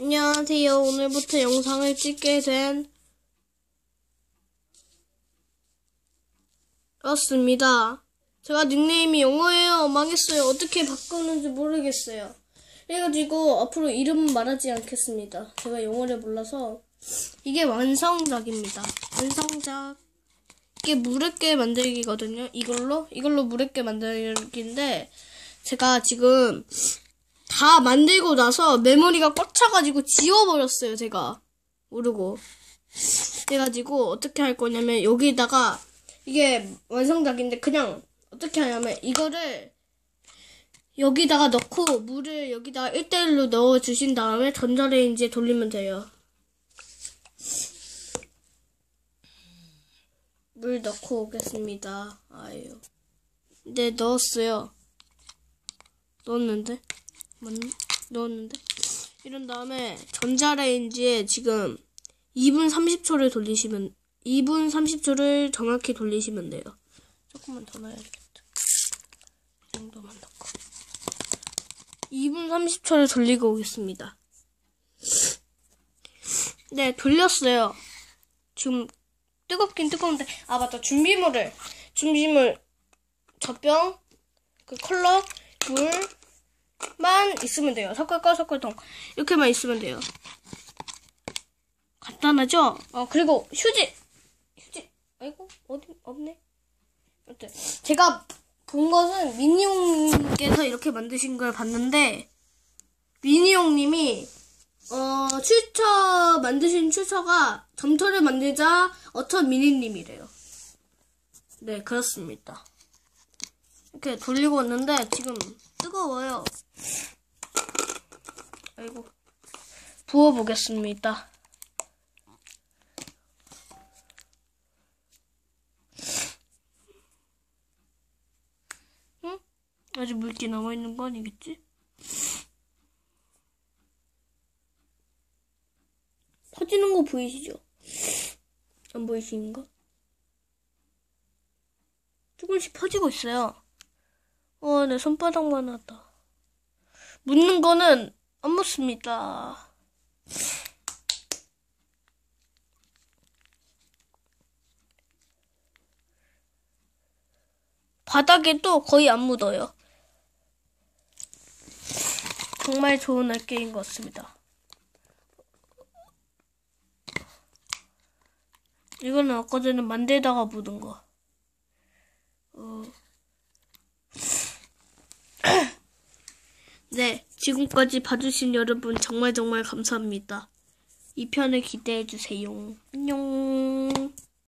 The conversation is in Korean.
안녕하세요. 오늘부터 영상을 찍게 된 렇습니다. 제가 닉네임이 영어예요. 망했어요. 어떻게 바꾸는지 모르겠어요. 그래가지고 앞으로 이름은 말하지 않겠습니다. 제가 영어를 몰라서 이게 완성작입니다. 완성작 이게 물에게 만들기거든요. 이걸로 이걸로 물에게 만들기인데 제가 지금 다 만들고 나서 메모리가 꽉 차가지고 지워버렸어요, 제가. 모르고. 그래가지고 어떻게 할 거냐면 여기다가 이게 완성작인데 그냥 어떻게 하냐면 이거를 여기다가 넣고 물을 여기다가 1대1로 넣어 주신 다음에 전자레인지에 돌리면 돼요. 물 넣고 오겠습니다. 아유. 네, 넣었어요. 넣었는데? 맞나? 넣었는데? 이런 다음에 전자레인지에 지금 2분 30초를 돌리시면 2분 30초를 정확히 돌리시면 돼요. 조금만 더 넣어야겠다. 이 정도만 넣고 2분 30초를 돌리고 오겠습니다. 네, 돌렸어요. 지금 뜨겁긴 뜨거운데 아 맞다 준비물을 준비물 젖병 그 컬러 물 만 있으면 돼요. 섞을까 섞을통 이렇게만 있으면 돼요. 간단하죠? 어 그리고 휴지 휴지 아이고 어디 없네. 어때? 제가 본 것은 미니용님께서 이렇게 만드신 걸 봤는데 미니용님이 어 출처 만드신 출처가 점토를 만들자 어터 미니님이래요. 네 그렇습니다. 이렇게 돌리고 왔는데 지금 뜨거워요. 아이고 부어보겠습니다. 응? 아직 물기 남아있는 거 아니겠지? 퍼지는 거 보이시죠? 안 보이시는가? 조금씩 퍼지고 있어요. 와, 내 손바닥만 하다. 묻는 거는 안 묻습니다. 바닥에도 거의 안 묻어요. 정말 좋은 알게인 것 같습니다. 이거는 아까 전에 만들다가 묻은 거. 어. 네, 지금까지 봐주신 여러분 정말 정말 감사합니다. 2편을 기대해주세요. 안녕.